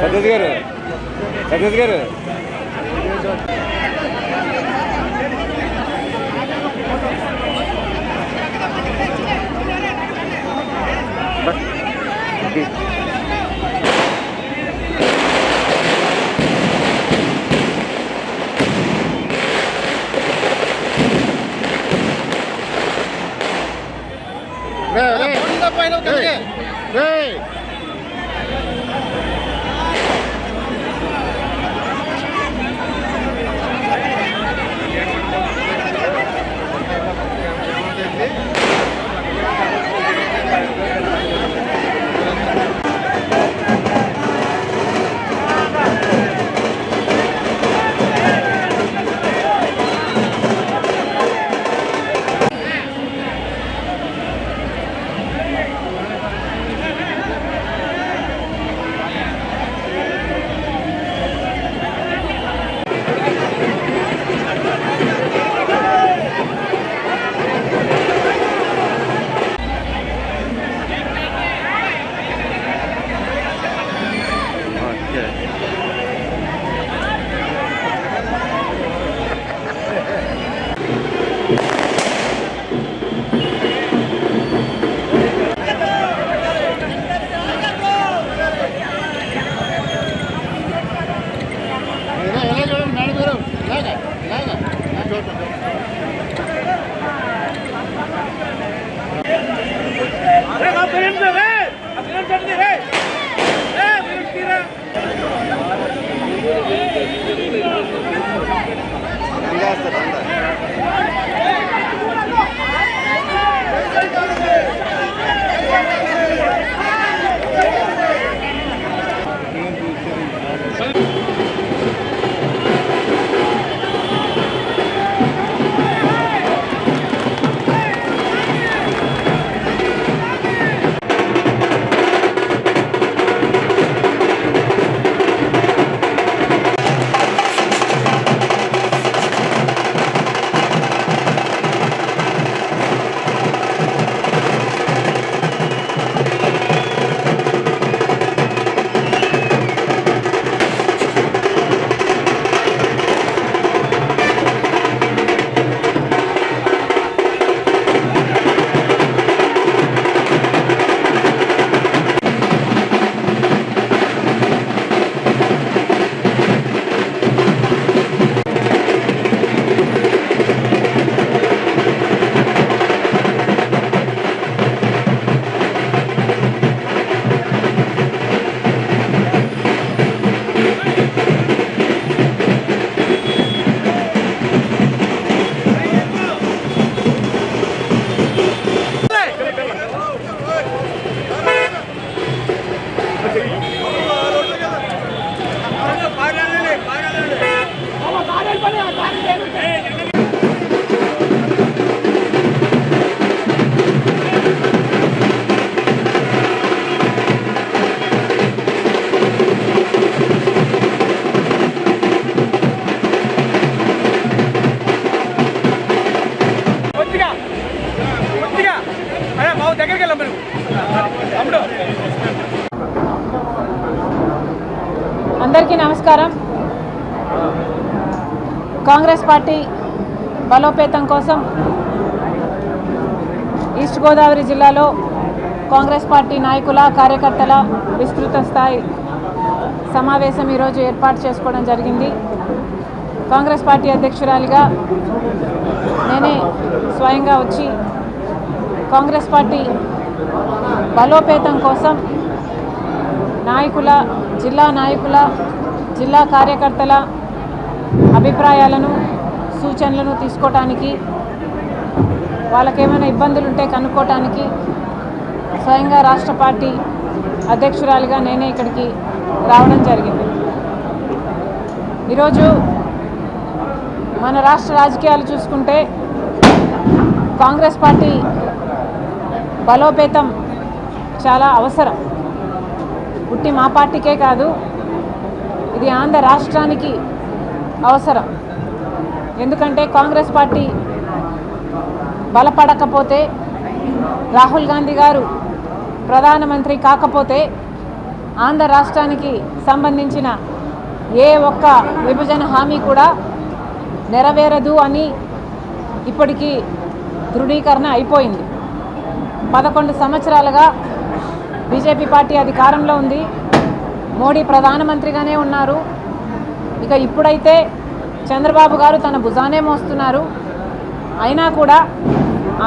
సతీష్ గారు సతీష్ గారు Hey! అందరికీ నమస్కారం. కాంగ్రెస్ పార్టీ బలోపేతం కోసం ఈస్ట్ గోదావరి జిల్లాలో కాంగ్రెస్ పార్టీ నాయకుల కార్యకర్తల విస్తృత స్థాయి సమావేశం ఈరోజు ఏర్పాటు చేసుకోవడం జరిగింది. కాంగ్రెస్ పార్టీ అధ్యక్షురాలిగా నేనే స్వయంగా వచ్చి కాంగ్రెస్ పార్టీ బలోపేతం కోసం నాయకుల జిల్లా నాయకుల జిల్లా కార్యకర్తల అభిప్రాయాలను సూచనలను తీసుకోవటానికి వాళ్ళకేమైనా ఇబ్బందులు ఉంటే కనుక్కోవటానికి స్వయంగా రాష్ట్ర పార్టీ అధ్యక్షురాలిగా నేనే ఇక్కడికి రావడం జరిగింది. ఈరోజు మన రాష్ట్ర రాజకీయాలు చూసుకుంటే కాంగ్రెస్ పార్టీ బలోపేతం చాలా అవసరం. పుట్టి మా పార్టీకే కాదు ఇది ఆంధ్ర రాష్ట్రానికి అవసరం. ఎందుకంటే కాంగ్రెస్ పార్టీ బలపడకపోతే రాహుల్ గాంధీ గారు ప్రధానమంత్రి కాకపోతే ఆంధ్ర రాష్ట్రానికి సంబంధించిన ఏ ఒక్క విభజన హామీ కూడా నెరవేరదు అని ఇప్పటికీ దృఢీకరణ అయిపోయింది. పదకొండు సంవత్సరాలుగా బీజేపీ పార్టీ అధికారంలో ఉంది. మోడీ ప్రధానమంత్రిగానే ఉన్నారు. ఇక ఇప్పుడైతే చంద్రబాబు గారు తన భుజానే మోస్తున్నారు. అయినా కూడా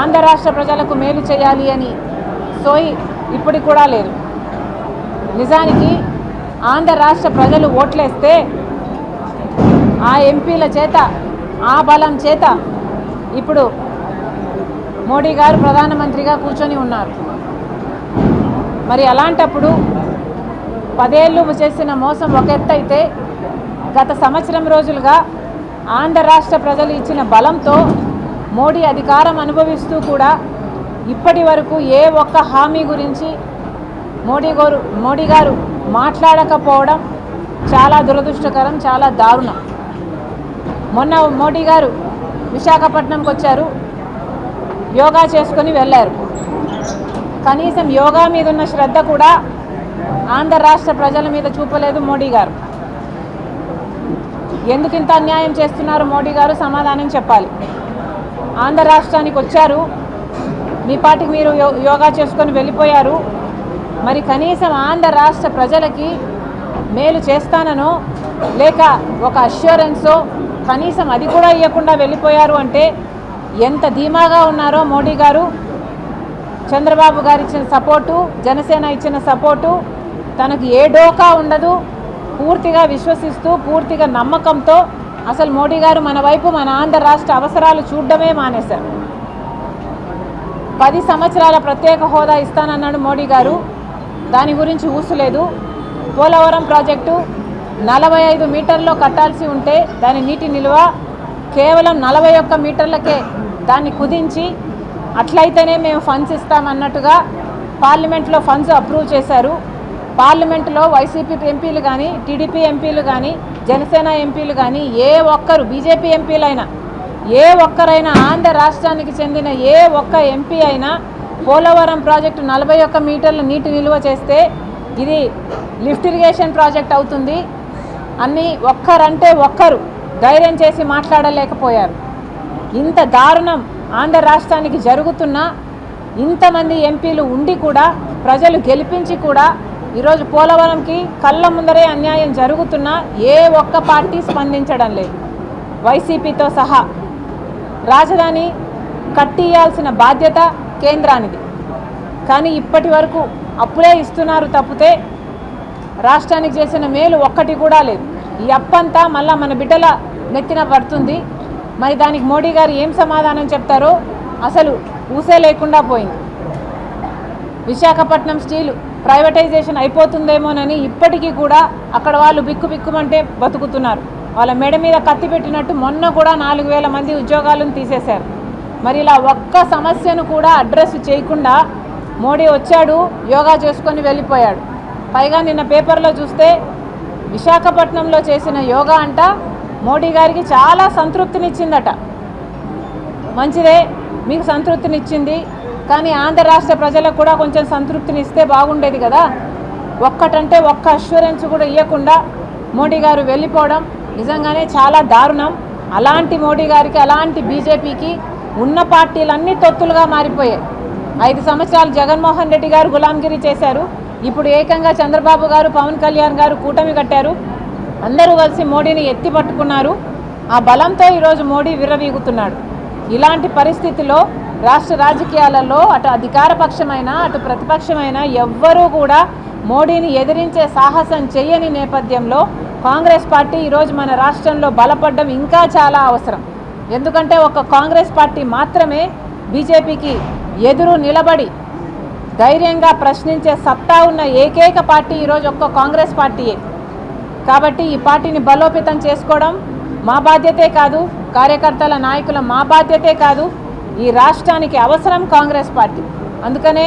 ఆంధ్ర రాష్ట్ర ప్రజలకు మేలు చేయాలి అని సోయి ఇప్పటికి కూడా లేదు. నిజానికి ఆంధ్ర రాష్ట్ర ప్రజలు ఓట్లేస్తే ఆ ఎంపీల చేత ఆ బలం చేత ఇప్పుడు మోడీ గారు ప్రధానమంత్రిగా కూర్చొని ఉన్నారు. మరి అలాంటప్పుడు పదేళ్ళు చేసిన మోసం ఒక ఎత్తైతే గత సంవత్సరం రోజులుగా ఆంధ్ర రాష్ట్ర ప్రజలు ఇచ్చిన బలంతో మోడీ అధికారం అనుభవిస్తూ కూడా ఇప్పటి వరకు ఏ ఒక్క హామీ గురించి మోడీ గారు మోడీ గారు మాట్లాడకపోవడం చాలా దురదృష్టకరం చాలా దారుణం. మొన్న మోడీ గారు విశాఖపట్నంకి వచ్చారు యోగా చేసుకొని వెళ్ళారు. కనీసం యోగా మీద ఉన్న శ్రద్ధ కూడా ఆంధ్ర రాష్ట్ర ప్రజల మీద చూపలేదు మోడీ గారు. ఎందుకు ఇంత అన్యాయం చేస్తున్నారు మోడీ గారు? సమాధానం చెప్పాలి. ఆంధ్ర రాష్ట్రానికి వచ్చారు. మీ పాటికి మీరు యో- యోగా చేసుకొని వెళ్ళిపోయారు. మరి కనీసం ఆంధ్ర రాష్ట్ర ప్రజలకి మేలు చేస్తాననో లేక ఒక అష్యూరెన్సో కనీసం అది కూడా ఇవ్వకుండా వెళ్ళిపోయారు అంటే ఎంత ధీమాగా ఉన్నారో మోడీ గారు? చంద్రబాబు గారు ఇచ్చిన సపోర్టు జనసేన ఇచ్చిన సపోర్టు తనకు ఏ డోకా ఉండదు. పూర్తిగా విశ్వసిస్తూ పూర్తిగా నమ్మకంతో అసలు మోడీ గారు మన వైపు మన ఆంధ్ర రాష్ట్ర అవసరాలు చూడడమే మానేశారు. పది సంవత్సరాల ప్రత్యేక హోదా ఇస్తానన్నాడు మోడీ గారు. దాని గురించి ఊసులేదు పోలవరం ప్రాజెక్టు నలభై ఐదు మీటర్లో కట్టాల్సి ఉంటే దాని నీటి నిల్వ కేవలం నలభై ఒక్క మీటర్లకే దాన్ని కుదించి అట్లయితేనే మేము ఫండ్స్ ఇస్తామన్నట్టుగా పార్లమెంట్లో ఫండ్స్ అప్రూవ్ చేశారు. పార్లమెంట్లో వైసీపీ ఎంపీలు కానీ టీడీపీ ఎంపీలు కానీ జనసేన ఎంపీలు కానీ ఏ ఒక్కరు బీజేపీ ఎంపీలైనా ఏ ఒక్కరైనా ఆంధ్ర రాష్ట్రానికి చెందిన ఏ ఒక్క ఎంపీ అయినా పోలవరం ప్రాజెక్టు నలభై ఒక్క మీటర్ల నీటి నిల్వ చేస్తే ఇది లిఫ్ట్ ఇరిగేషన్ ప్రాజెక్ట్ అవుతుంది. అన్ని ఒక్కరంటే ఒక్కరు ధైర్యం చేసి మాట్లాడలేకపోయారు. ఇంత దారుణం ఆంధ్ర రాష్ట్రానికి జరుగుతున్న ఇంతమంది ఎంపీలు ఉండి కూడా ప్రజలు గెలిపించి కూడా ఈరోజు పోలవరంకి కళ్ళ ముందరే అన్యాయం జరుగుతున్నా ఏ ఒక్క పార్టీ స్పందించడం లేదు. వైసీపీతో సహా రాజధాని కట్టియాల్సిన బాధ్యత కేంద్రానిది. కానీ ఇప్పటి వరకు అప్పులే ఇస్తున్నారు తప్పితే రాష్ట్రానికి చేసిన మేలు ఒక్కటి కూడా లేదు. ఈ అప్పంతా మళ్ళా మన బిడ్డల నెత్తిన పడుతుంది. మరి దానికి మోడీ గారు ఏం సమాధానం చెప్తారో అసలు ఊసే లేకుండా పోయింది. విశాఖపట్నం స్టీల్ ప్రైవేటైజేషన్ అయిపోతుందేమోనని ఇప్పటికీ కూడా అక్కడ వాళ్ళు బిక్కు బిక్కుమంటే బతుకుతున్నారు. వాళ్ళ మెడ మీద కత్తి పెట్టినట్టు మొన్న కూడా నాలుగు వేల మంది ఉద్యోగాలను తీసేశారు. మరి ఇలా ఒక్క సమస్యను కూడా అడ్రస్ చేయకుండా మోడీ వచ్చాడు యోగా చేసుకొని వెళ్ళిపోయాడు. పైగా నిన్న పేపర్లో చూస్తే విశాఖపట్నంలో చేసిన యోగా అంట మోడీ గారికి చాలా సంతృప్తినిచ్చిందట. మంచిదే మీకు సంతృప్తినిచ్చింది కానీ ఆంధ్ర రాష్ట్ర ప్రజలకు కూడా కొంచెం సంతృప్తినిస్తే బాగుండేది కదా. ఒక్కటంటే ఒక్క అష్యూరెన్స్ కూడా ఇవ్వకుండా మోడీ గారు వెళ్ళిపోవడం నిజంగానే చాలా దారుణం. అలాంటి మోడీ గారికి అలాంటి బీజేపీకి ఉన్న పార్టీలన్నీ తొత్తులుగా మారిపోయాయి. ఐదు సంవత్సరాలు జగన్మోహన్ రెడ్డి గారు గులాంగిరి చేశారు. ఇప్పుడు ఏకంగా చంద్రబాబు గారు పవన్ కళ్యాణ్ గారు కూటమి కట్టారు. అందరూ కలిసి మోడీని ఎత్తి పట్టుకున్నారు. ఆ బలంతో ఈరోజు మోడీ విర్రవీగుతున్నాడు. ఇలాంటి పరిస్థితిలో రాష్ట్ర రాజకీయాలలో అటు అధికారపక్షమైన అటు ప్రతిపక్షమైన ఎవ్వరూ కూడా మోడీని ఎదిరించే సాహసం చేయని నేపథ్యంలో కాంగ్రెస్ పార్టీ ఈరోజు మన రాష్ట్రంలో బలపడడం ఇంకా చాలా అవసరం. ఎందుకంటే ఒక కాంగ్రెస్ పార్టీ మాత్రమే బీజేపీకి ఎదురు నిలబడి ధైర్యంగా ప్రశ్నించే సత్తా ఉన్న ఏకైక పార్టీ ఈరోజు ఒక్క కాంగ్రెస్ పార్టీయే. కాబట్టి ఈ పార్టీని బలోపేతం చేసుకోవడం మా బాధ్యతే కాదు కార్యకర్తల నాయకుల మా బాధ్యతే కాదు ఈ రాష్ట్రానికి అవసరం కాంగ్రెస్ పార్టీ. అందుకనే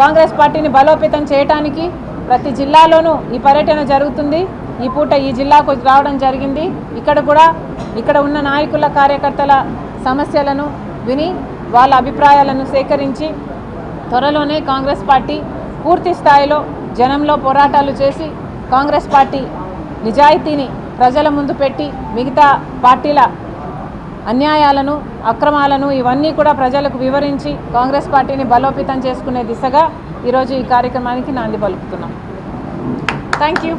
కాంగ్రెస్ పార్టీని బలోపేతం చేయడానికి ప్రతి జిల్లాలోనూ ఈ పర్యటన జరుగుతుంది. ఈ పూట ఈ జిల్లాకు రావడం జరిగింది. ఇక్కడ కూడా ఇక్కడ ఉన్న నాయకుల కార్యకర్తల సమస్యలను విని వాళ్ళ అభిప్రాయాలను సేకరించి త్వరలోనే కాంగ్రెస్ పార్టీ పూర్తి స్థాయిలో జనంలో పోరాటాలు చేసి కాంగ్రెస్ పార్టీ నిజాయితీని ప్రజల ముందు పెట్టి మిగతా పార్టీల అన్యాయాలను అక్రమాలను ఇవన్నీ కూడా ప్రజలకు వివరించి కాంగ్రెస్ పార్టీని బలోపేతం చేసుకునే దిశగా ఈరోజు ఈ కార్యక్రమానికి నాంది పలుకుతున్నాం. Thank you